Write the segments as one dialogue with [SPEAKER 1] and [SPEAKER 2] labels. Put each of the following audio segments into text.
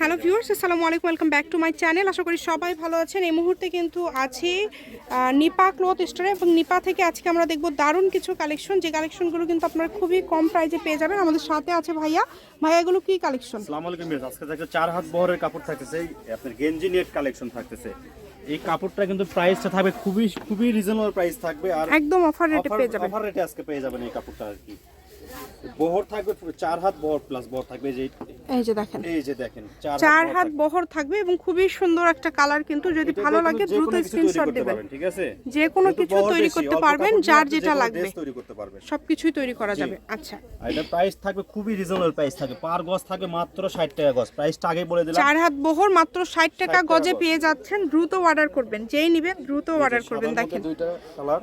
[SPEAKER 1] Hello viewers আসসালামু আলাইকুম welcome back to my channel আশা করি সবাই ভালো আছেন। এই মুহূর্তে কিন্তু আছি নিপা ক্লথ স্টোরে এবং নিপা থেকে আজকে আমরা দেখব দারুণ কিছু কালেকশন যে কালেকশনগুলো কিন্তু আপনারা খুবই কম প্রাইসে পেয়ে যাবেন। আমাদের সাথে আছে ভাইয়া। ভাইয়া এগুলো কি কালেকশন
[SPEAKER 2] আসসালামু আলাইকুম আজকে থাকছে চার হাত বহরের কাপড় থাকতেছে। এই আপনার গেঞ্জি নেট কালেকশন থাকতেছে। এই কাপড়টা কিন্তু প্রাইসটা থাকবে খুবই খুবই রিজনেবল প্রাইস থাকবে। আর
[SPEAKER 1] একদম অফার রেটে পেয়ে যাবেন।
[SPEAKER 2] অফার রেটে আজকে পেয়ে যাবেন এই কাপড়টা আর কি। বহর থাকবে চার হাত বহর প্লাস বহর থাকবে যে
[SPEAKER 1] এই যে দেখেন।
[SPEAKER 2] এই যে দেখেন চার
[SPEAKER 1] হাত বহর থাকবে। এবং খুবই সুন্দর একটা কালার কিন্তু যদি ভালো লাগে দ্রুত স্ক্রিনশট দেবেন।
[SPEAKER 2] ঠিক আছে?
[SPEAKER 1] যে কোনো কিছু তৈরি করতে পারবেন যার যেটা লাগবে।
[SPEAKER 2] তৈরি করতে পারবেন।
[SPEAKER 1] সবকিছুই তৈরি করা যাবে আচ্ছা।
[SPEAKER 2] এটা প্রাইস থাকবে খুবই রিজনেবল প্রাইস থাকবে। পার গজ থাকবে মাত্র 60 টাকা গজ। প্রাইসটা আগে বলে দিলাম।
[SPEAKER 1] চার হাত বহর মাত্র ষাট টাকা
[SPEAKER 2] 60 টাকা
[SPEAKER 1] গজে পেয়ে যাচ্ছেন দ্রুত অর্ডার করবেন যেই নিবেন দ্রুত অর্ডার করবেন দেখেন।
[SPEAKER 2] দুইটা কালার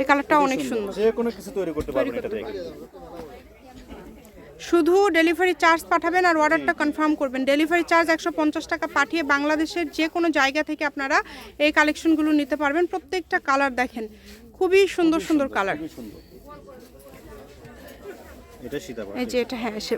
[SPEAKER 1] এই কালারটা অনেক সুন্দর।
[SPEAKER 2] যে কোনো কিছু তৈরি করতে পারবেন এটা থেকে
[SPEAKER 1] শুধু ডেলিভারি চার্জ পাঠাবেন আর অর্ডারটা কনফার্ম করবেন। ডেলিভারি চার্জ একশো পঞ্চাশ টাকা পাঠিয়ে বাংলাদেশের যে কোনো জায়গা থেকে আপনারা এই কালেকশনগুলো নিতে পারবেন। প্রত্যেকটা কালার দেখেন। খুবই সুন্দর সুন্দর কালার এই যে এটা হ্যাঁ সে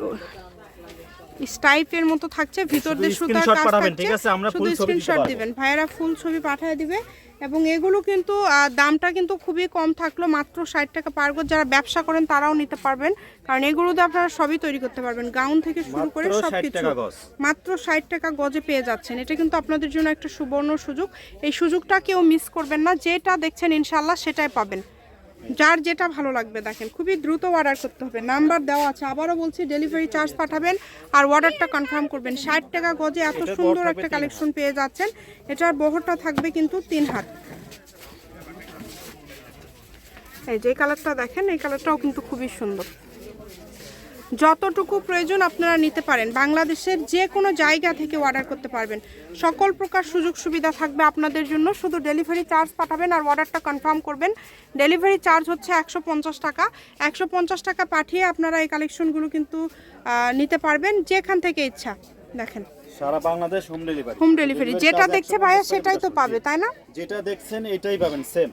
[SPEAKER 1] স্টাইপের মতো থাকছে ভিতর দিয়ে সুতার কাজ থাকছে।
[SPEAKER 2] ঠিক আছে? আমরা
[SPEAKER 1] শুধু
[SPEAKER 2] ছবি
[SPEAKER 1] স্ক্রিনশট দিবেন। ভাইয়েরা ফুল ছবি পাঠিয়ে দিবে। এবং এগুলো কিন্তু দামটা কিন্তু খুবই কম থাকল মাত্র ষাট টাকা পার গজ। যারা ব্যবসা করেন তারাও নিতে পারবেন। কারণ এগুলো দিয়ে আপনারা সবই তৈরি করতে পারবেন। গাউন থেকে শুরু করে সব কিছু মাত্র ষাট টাকা গজে পেয়ে যাচ্ছেন। এটা কিন্তু আপনাদের জন্য একটা সুবর্ণ সুযোগ। এই সুযোগটা কেউ মিস করবেন না। যেটা দেখছেন ইনশাল্লাহ সেটাই পাবেন। যার যেটা ভালো লাগবে দেখেন খুবই দ্রুত অর্ডার করতে হবে। নাম্বার দেওয়া আছে আবারও বলছি ডেলিভারি চার্জ পাঠাবেন আর অর্ডারটা কনফার্ম করবেন। ষাট টাকা গজে এত সুন্দর একটা কালেকশন পেয়ে যাচ্ছেন। এটার বহরটা থাকবে কিন্তু তিন হাত। এই যে কালারটা দেখেন এই কালারটাও কিন্তু খুবই সুন্দর। যতটুকু প্রয়োজন আপনারা নিতে পারেন। বাংলাদেশের যে কোনো জায়গা থেকে অর্ডার করতে পারবেন। সকল প্রকার সুযোগ সুবিধা থাকবে আপনাদের জন্য। শুধু ডেলিভারি চার্জ পাঠাবেন আর অর্ডারটা কনফার্ম করবেন। ডেলিভারি চার্জ হচ্ছে একশো পঞ্চাশ টাকা। একশো পঞ্চাশ টাকা পাঠিয়ে আপনারা এই কালেকশনগুলো কিন্তু নিতে পারবেন যেখান থেকে ইচ্ছা। দেখেন।
[SPEAKER 2] সারা Bangladesh home delivery
[SPEAKER 1] home delivery যেটা দেখছে ভাইয়া সেটাই তো পাবে তাই না?
[SPEAKER 2] যেটা দেখছেন এটাই পাবেন সেম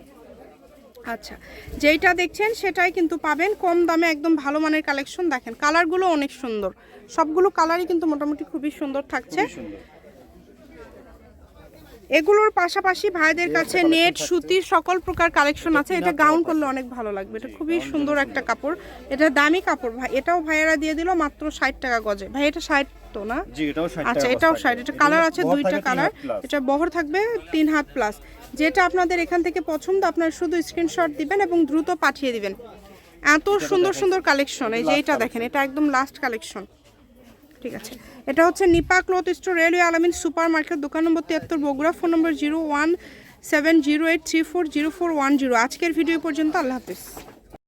[SPEAKER 1] আচ্ছা যেইটা দেখছেন সেটাই কিন্তু পাবেন। কম দামে একদম ভালো মানের কালেকশন দেখেন কালারগুলো অনেক সুন্দর। সবগুলো কালারই কিন্তু মোটামুটি খুবই সুন্দর থাকছে। এগুলোর পাশাপাশি ভাইদের কাছে নেট। সুতির সকল প্রকার কালেকশন আছে। এটা গাউন করলে অনেক ভালো লাগবে। এটা খুবই সুন্দর একটা কাপড়। এটা দামি কাপড়। ভাই এটাও ভাইয়েরা দিয়ে দিল মাত্র ষাট টাকা গজে। ভাই এটা ষাট তো না?
[SPEAKER 2] জি এটাও 60 টাকা
[SPEAKER 1] আচ্ছা এটাও। ষাট। এটা কালার আছে দুইটা কালার এটা বহর থাকবে তিন হাত প্লাস যেটা আপনাদের এখান থেকে পছন্দ আপনারা শুধু স্ক্রিনশট দিবেন এবং দ্রুত পাঠিয়ে দিবেন। এত সুন্দর সুন্দর কালেকশন এই যে এটা দেখেন এটা একদম লাস্ট কালেকশন ঠিক আছে। এটা হচ্ছে Nipa cloth store, railway Alamin super market দোকান নম্বর তিয়াত্তর, Bogura, phone number zero one seven zero eight three four zero four one zero. আজকের ভিডিও পর্যন্ত আল্লাহ হাফিজ।